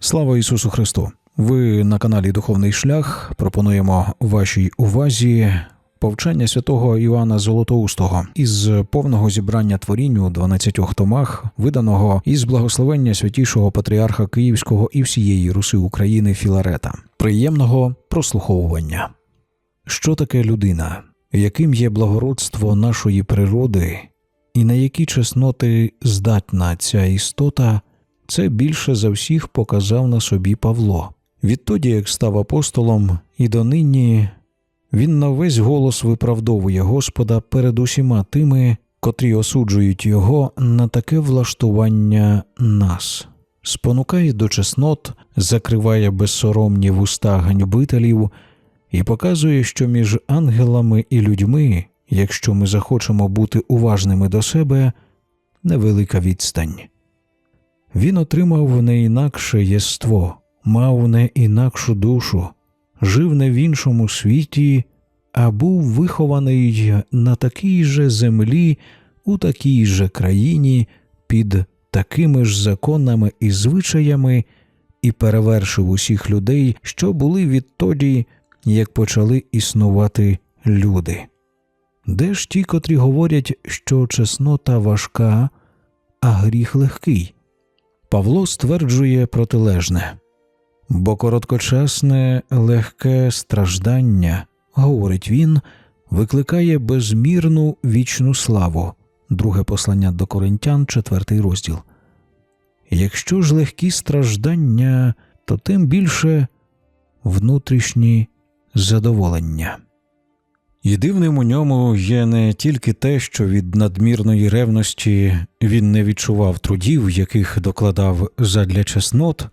Слава Ісусу Христу! Ви на каналі Духовний Шлях пропонуємо вашій увазі повчання святого Іоанна Золотоустого із повного зібрання творінь у 12 томах, виданого із благословення святішого патріарха Київського і всієї Руси України Філарета. Приємного прослуховування. Що таке людина? Яким є благородство нашої природи, і на які чесноти здатна ця істота? Це більше за всіх показав на собі Павло. Відтоді, як став апостолом, і донині він на весь голос виправдовує Господа перед усіма тими, котрі осуджують його на таке влаштування нас, спонукає до чеснот, закриває безсоромні вуста ганьбителів і показує, що між ангелами і людьми, якщо ми захочемо бути уважними до себе, невелика відстань. Він отримав не інакше єство, мав не інакшу душу, жив не в іншому світі, а був вихований на такій же землі, у такій же країні, під такими ж законами і звичаями, і перевершив усіх людей, що були відтоді, як почали існувати люди. Де ж ті, котрі говорять, що чеснота важка, а гріх легкий? Павло стверджує протилежне, бо короткочасне легке страждання, говорить він, викликає безмірну вічну славу. Друге послання до Коринтян, четвертий розділ. Якщо ж легкі страждання, то тим більше внутрішні задоволення. І дивним у ньому є не тільки те, що від надмірної ревності він не відчував трудів, яких докладав задля чеснот,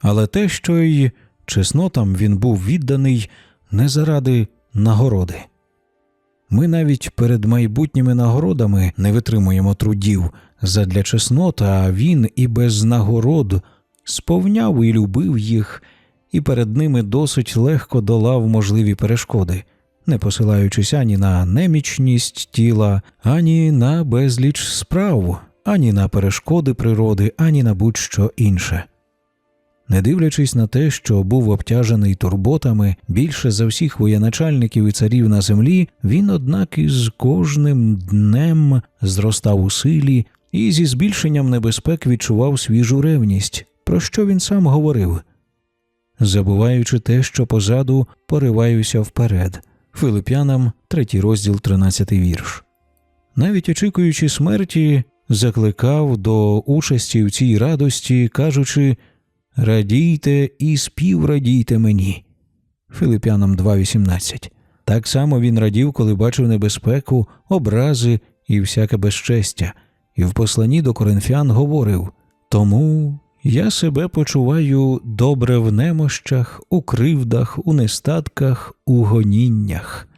але те, що й чеснотам він був відданий не заради нагороди. Ми навіть перед майбутніми нагородами не витримуємо трудів задля чеснот, а він і без нагород сповняв і любив їх, і перед ними досить легко долав можливі перешкоди не посилаючись ані на немічність тіла, ані на безліч справ, ані на перешкоди природи, ані на будь-що інше. Не дивлячись на те, що був обтяжений турботами більше за всіх воєначальників і царів на землі, він, однак, із кожним днем зростав у силі і зі збільшенням небезпек відчував свіжу ревність, про що він сам говорив. Забуваючи те, що позаду пориваюся вперед. Филип'янам, 3 розділ, 13 вірш. Навіть очікуючи смерті, закликав до участі в цій радості, кажучи Радійте і співрадійте мені. Филип'янам 2.18. Так само він радів, коли бачив небезпеку, образи і всяке безчестя, і в посланні до коринфян говорив Тому я себе почуваю добре в немощах, у кривдах, у нестатках, у гоніннях.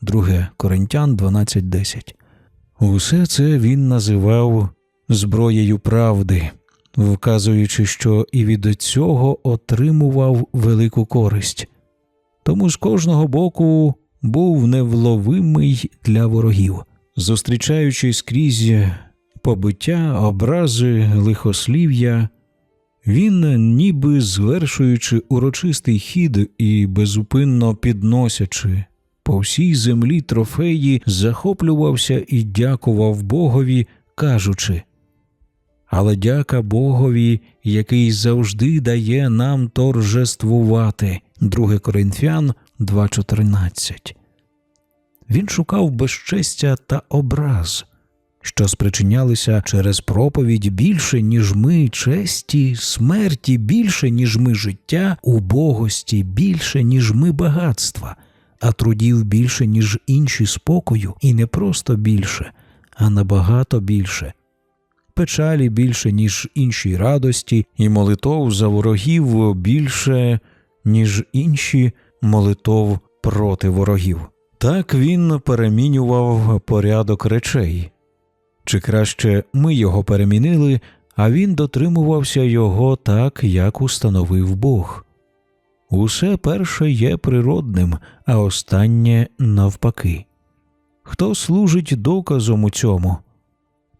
Друге Коринтян 12.10. Усе це він називав зброєю правди, вказуючи, що і від цього отримував велику користь. Тому з кожного боку був невловимий для ворогів, зустрічаючи скрізь побиття, образи, лихослів'я. Він, ніби звершуючи урочистий хід і безупинно підносячи по всій землі трофеї, захоплювався і дякував Богові, кажучи Але дяка Богові, який завжди дає нам торжествувати. 2 Коринфян 2.14. Він шукав безчестя та образ що спричинялися через проповідь більше, ніж ми честі, смерті, більше, ніж ми життя, убогості, більше, ніж ми багатства, а трудів більше, ніж інші спокою, і не просто більше, а набагато більше. Печалі більше, ніж інші радості, і молитов за ворогів більше, ніж інші молитов проти ворогів. Так він перемінював порядок речей, чи краще ми його перемінили, а він дотримувався його так, як установив Бог. Усе перше є природним, а останнє навпаки. Хто служить доказом у цьому?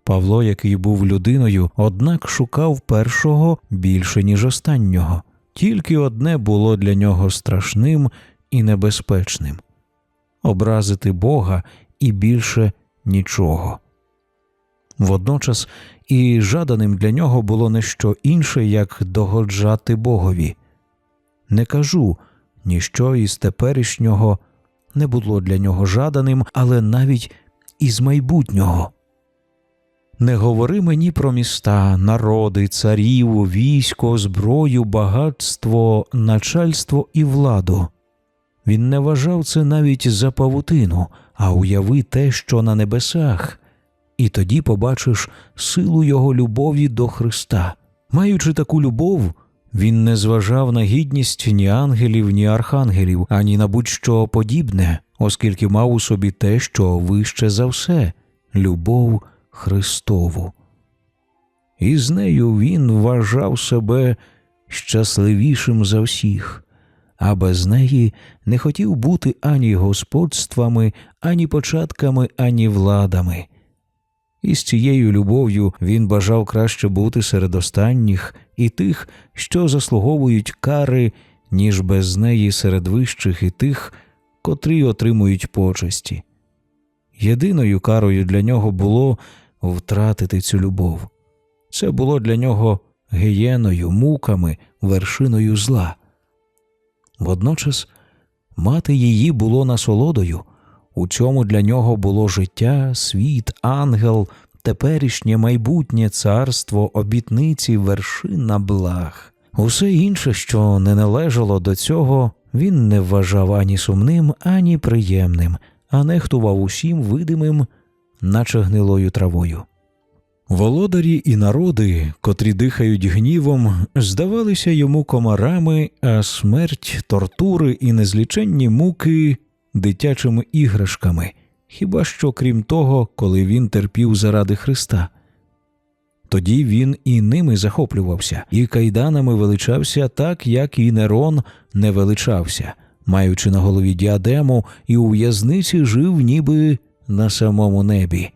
Павло, який був людиною, однак шукав першого більше, ніж останнього. Тільки одне було для нього страшним і небезпечним образити Бога і більше нічого. Водночас і жаданим для нього було не що інше, як догоджати Богові. Не кажу ніщо із теперішнього не було для нього жаданим, але навіть із майбутнього. Не говори мені про міста, народи, царів, військо, зброю, багатство, начальство і владу. Він не вважав це навіть за павутину, а уяви те, що на небесах, і тоді побачиш силу його любові до Христа. Маючи таку любов, він не зважав на гідність ні ангелів, ні архангелів, ані на будь-що подібне, оскільки мав у собі те, що вище за все любов Христову. І з нею він вважав себе щасливішим за всіх, а без неї не хотів бути ані господствами, ані початками, ані владами. І з цією любов'ю він бажав краще бути серед останніх і тих, що заслуговують кари, ніж без неї серед вищих і тих, котрі отримують почесті. Єдиною карою для нього було втратити цю любов. Це було для нього гієною, муками, вершиною зла. Водночас мати її було насолодою, у цьому для нього було життя, світ, ангел, теперішнє майбутнє царство, обітниці, вершина благ. Усе інше, що не належало до цього, він не вважав ані сумним, ані приємним, а нехтував усім видимим, наче гнилою травою. Володарі і народи, котрі дихають гнівом, здавалися йому комарами, а смерть, тортури і незліченні муки дитячими іграшками, хіба що крім того, коли він терпів заради Христа. Тоді він і ними захоплювався, і кайданами величався так, як і Нерон не величався, маючи на голові діадему, і у в'язниці жив ніби на самому небі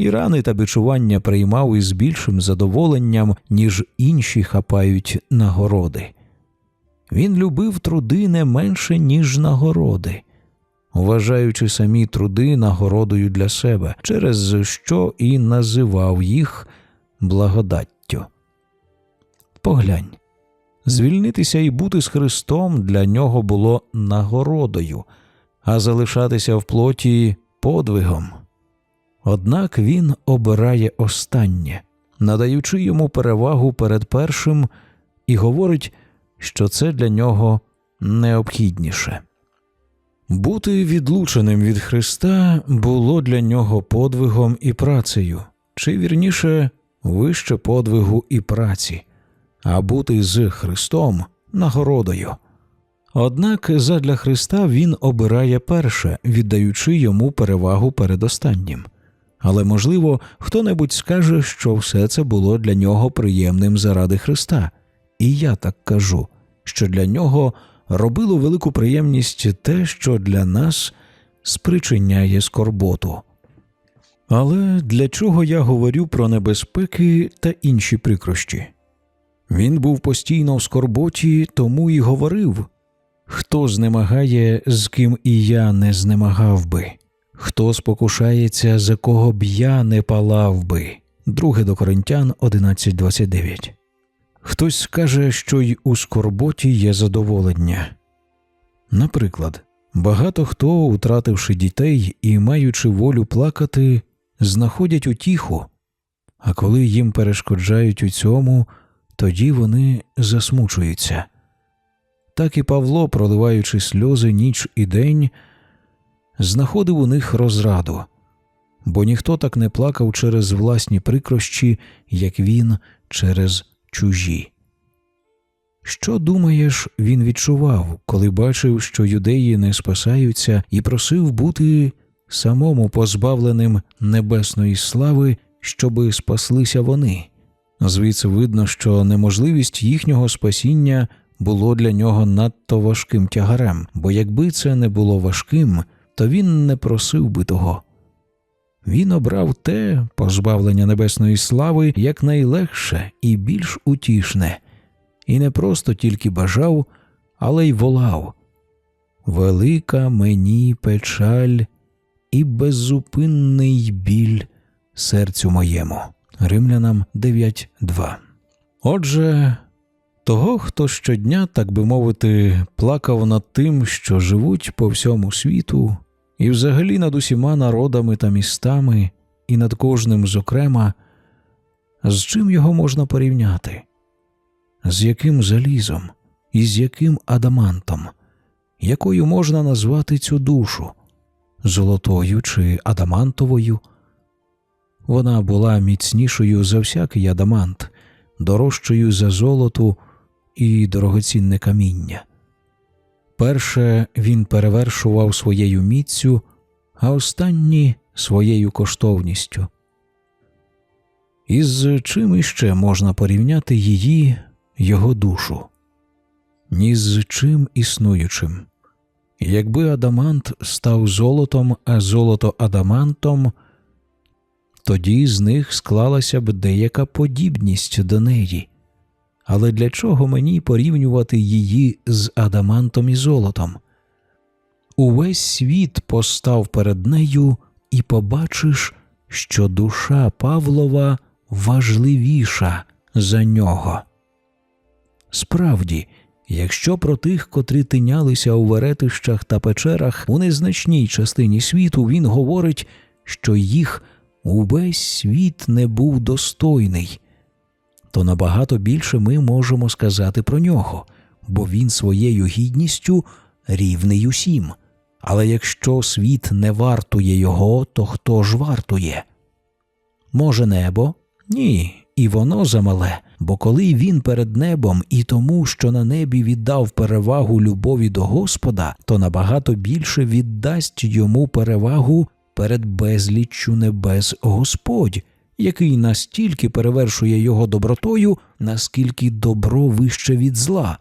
і рани та бичування приймав із більшим задоволенням, ніж інші хапають нагороди. Він любив труди не менше, ніж нагороди, вважаючи самі труди нагородою для себе, через що і називав їх благодаттю. Поглянь. Звільнитися і бути з Христом для нього було нагородою, а залишатися в плоті подвигом. Однак він обирає останнє, надаючи йому перевагу перед першим, і говорить, що це для нього необхідніше. Бути відлученим від Христа було для нього подвигом і працею, чи вірніше вище подвигу і праці, а бути з Христом нагородою. Однак задля Христа він обирає перше, віддаючи йому перевагу перед останнім але, можливо, хто небудь скаже, що все це було для нього приємним заради Христа, і я так кажу, що для нього робило велику приємність те, що для нас спричиняє скорботу. Але для чого я говорю про небезпеки та інші прикрощі? Він був постійно в скорботі, тому і говорив хто знемагає, з ким і я не знемагав би. Хто спокушається, за кого б я не палав би. Друге до Коринтян 11.29 Хтось скаже, що й у скорботі є задоволення. Наприклад, багато хто, утративши дітей і маючи волю плакати, знаходять утіху, а коли їм перешкоджають у цьому, тоді вони засмучуються. Так і Павло, проливаючи сльози ніч і день, знаходив у них розраду, бо ніхто так не плакав через власні прикрощі, як він через чужі. Що думаєш, він відчував, коли бачив, що юдеї не спасаються, і просив бути самому позбавленим небесної слави, щоби спаслися вони. Звідси видно, що неможливість їхнього спасіння було для нього надто важким тягарем, бо якби це не було важким, то він не просив би того. Він обрав те позбавлення небесної слави як найлегше і більш утішне, і не просто тільки бажав, але й волав. Велика мені печаль і беззупинний біль серцю моєму. Римлянам 9.2. Отже, того, хто щодня, так би мовити, плакав над тим, що живуть по всьому світу, і взагалі над усіма народами та містами, і над кожним зокрема, з чим його можна порівняти? З яким залізом і з яким адамантом, якою можна назвати цю душу? Золотою чи адамантовою? Вона була міцнішою за всякий адамант, дорожчою за золоту і дорогоцінне каміння. Перше він перевершував своєю міцю, а останні своєю коштовністю. Із чим іще можна порівняти її, його душу? Ні з чим існуючим. Якби адамант став золотом, а золото адамантом, тоді з них склалася б деяка подібність до неї. Але для чого мені порівнювати її з адамантом і золотом? Увесь світ постав перед нею, і побачиш, що душа Павлова важливіша за нього. Справді, якщо про тих, котрі тинялися у веретищах та печерах у незначній частині світу, він говорить, що їх увесь світ не був достойний, то набагато більше ми можемо сказати про нього, бо він своєю гідністю рівний усім. Але якщо світ не вартує його, то хто ж вартує? Може, небо? Ні, і воно замале, бо коли він перед небом і тому, що на небі віддав перевагу любові до Господа, то набагато більше віддасть йому перевагу перед безліччю небес Господь, який настільки перевершує його добротою, наскільки добро вище від зла.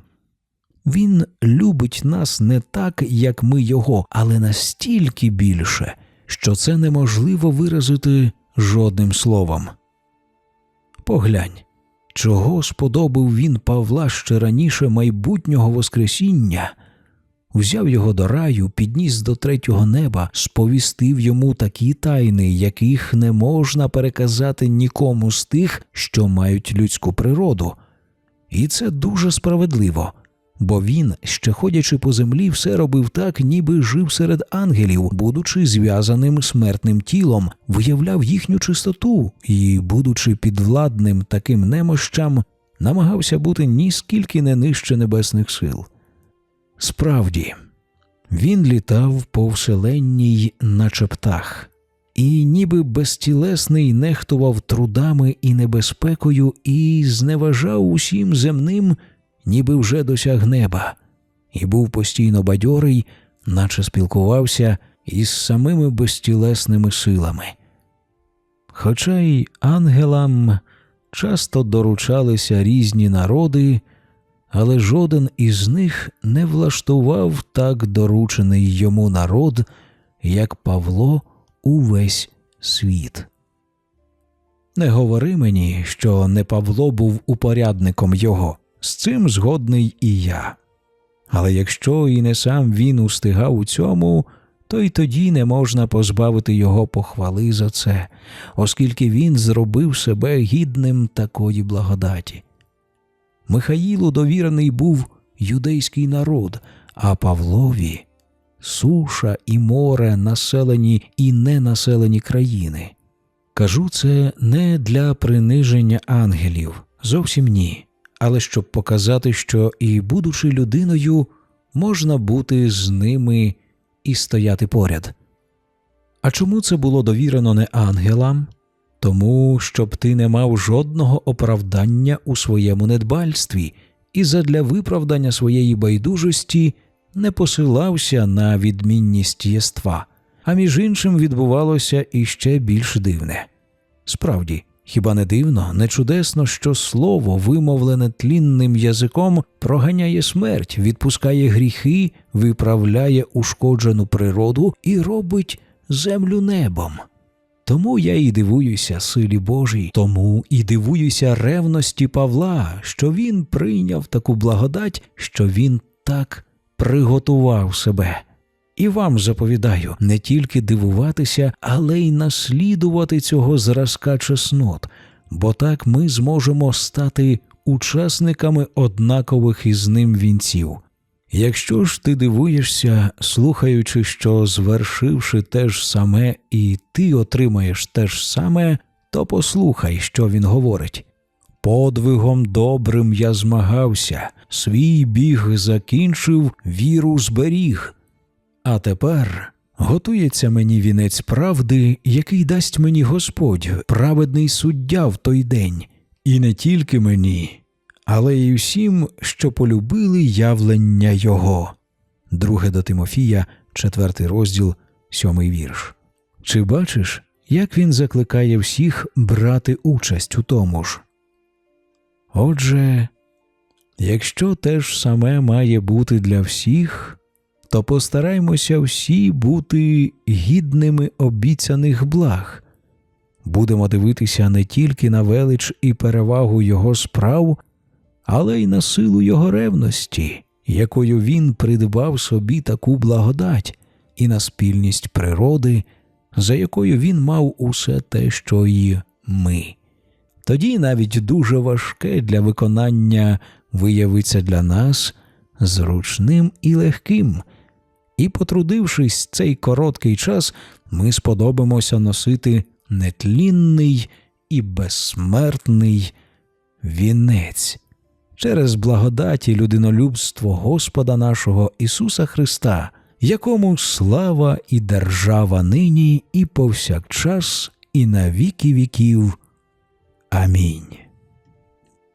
Він любить нас не так, як ми його, але настільки більше, що це неможливо виразити жодним словом. Поглянь, чого сподобав він Павла ще раніше майбутнього Воскресіння, взяв його до раю, підніс до третього неба, сповістив йому такі тайни, яких не можна переказати нікому з тих, що мають людську природу. І це дуже справедливо. Бо він, ще ходячи по землі, все робив так, ніби жив серед ангелів, будучи зв'язаним смертним тілом, виявляв їхню чистоту і, будучи підвладним таким немощам, намагався бути ніскільки не нижче небесних сил. Справді, він літав по вселенній, наче птах, і, ніби безтілесний, нехтував трудами і небезпекою, і зневажав усім земним ніби вже досяг неба, і був постійно бадьорий, наче спілкувався із самими безтілесними силами. Хоча й ангелам часто доручалися різні народи, але жоден із них не влаштував так доручений йому народ, як Павло увесь світ. Не говори мені, що не Павло був упорядником його. З цим згодний і я. Але якщо і не сам він устигав у цьому, то й тоді не можна позбавити його похвали за це, оскільки він зробив себе гідним такої благодаті. Михаїлу довірений був юдейський народ, а Павлові суша і море, населені і ненаселені країни. Кажу це не для приниження ангелів, зовсім ні але щоб показати, що і, будучи людиною, можна бути з ними і стояти поряд. А чому це було довірено не ангелам? Тому, щоб ти не мав жодного оправдання у своєму недбальстві і задля виправдання своєї байдужості не посилався на відмінність єства, а між іншим відбувалося іще більш дивне. Справді, Хіба не дивно, не чудесно, що слово, вимовлене тлінним язиком, проганяє смерть, відпускає гріхи, виправляє ушкоджену природу і робить землю небом. Тому я і дивуюся силі Божій, тому і дивуюся ревності Павла, що він прийняв таку благодать, що він так приготував себе. І вам заповідаю не тільки дивуватися, але й наслідувати цього зразка чеснот, бо так ми зможемо стати учасниками однакових із ним вінців. Якщо ж ти дивуєшся, слухаючи, що звершивши те ж саме, і ти отримаєш те ж саме, то послухай, що він говорить. Подвигом добрим я змагався, свій біг закінчив, віру зберіг. А тепер готується мені вінець правди, який дасть мені Господь, праведний суддя в той день, і не тільки мені, але й усім, що полюбили явлення Його. Друге до Тимофія, четвертий розділ, сьомий вірш. Чи бачиш, як він закликає всіх брати участь у тому ж? Отже, якщо те ж саме має бути для всіх, то постараймося всі бути гідними обіцяних благ. Будемо дивитися не тільки на велич і перевагу його справ, але й на силу його ревності, якою він придбав собі таку благодать, і на спільність природи, за якою він мав усе те, що й ми. Тоді навіть дуже важке для виконання виявиться для нас зручним і легким. І, потрудившись цей короткий час, ми сподобимося носити нетлінний і безсмертний вінець через благодаті людинолюбство Господа нашого Ісуса Христа, якому слава і держава нині і повсякчас, і на віки віків. Амінь.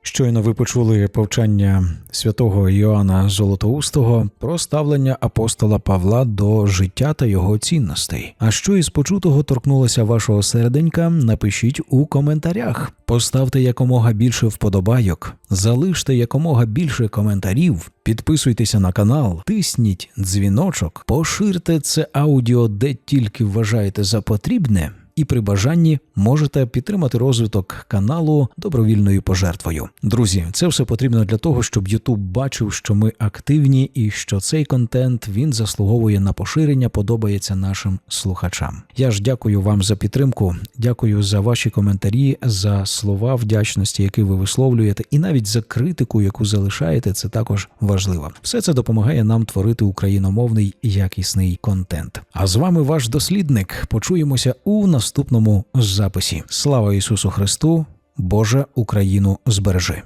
Щойно ви почули повчання святого Іоанна Золотоустого про ставлення апостола Павла до життя та його цінностей. А що із почутого торкнулося вашого серденька, напишіть у коментарях. Поставте якомога більше вподобайок, залиште якомога більше коментарів, підписуйтеся на канал, тисніть дзвіночок, поширте це аудіо де тільки вважаєте за потрібне і при бажанні можете підтримати розвиток каналу добровільною пожертвою. Друзі, це все потрібно для того, щоб YouTube бачив, що ми активні і що цей контент він заслуговує на поширення, подобається нашим слухачам. Я ж дякую вам за підтримку, дякую за ваші коментарі, за слова вдячності, які ви висловлюєте, і навіть за критику, яку залишаєте, це також важливо. Все це допомагає нам творити україномовний якісний контент. А з вами ваш дослідник. Почуємося у наступному записі. Слава Ісусу Христу! Боже Україну збережи!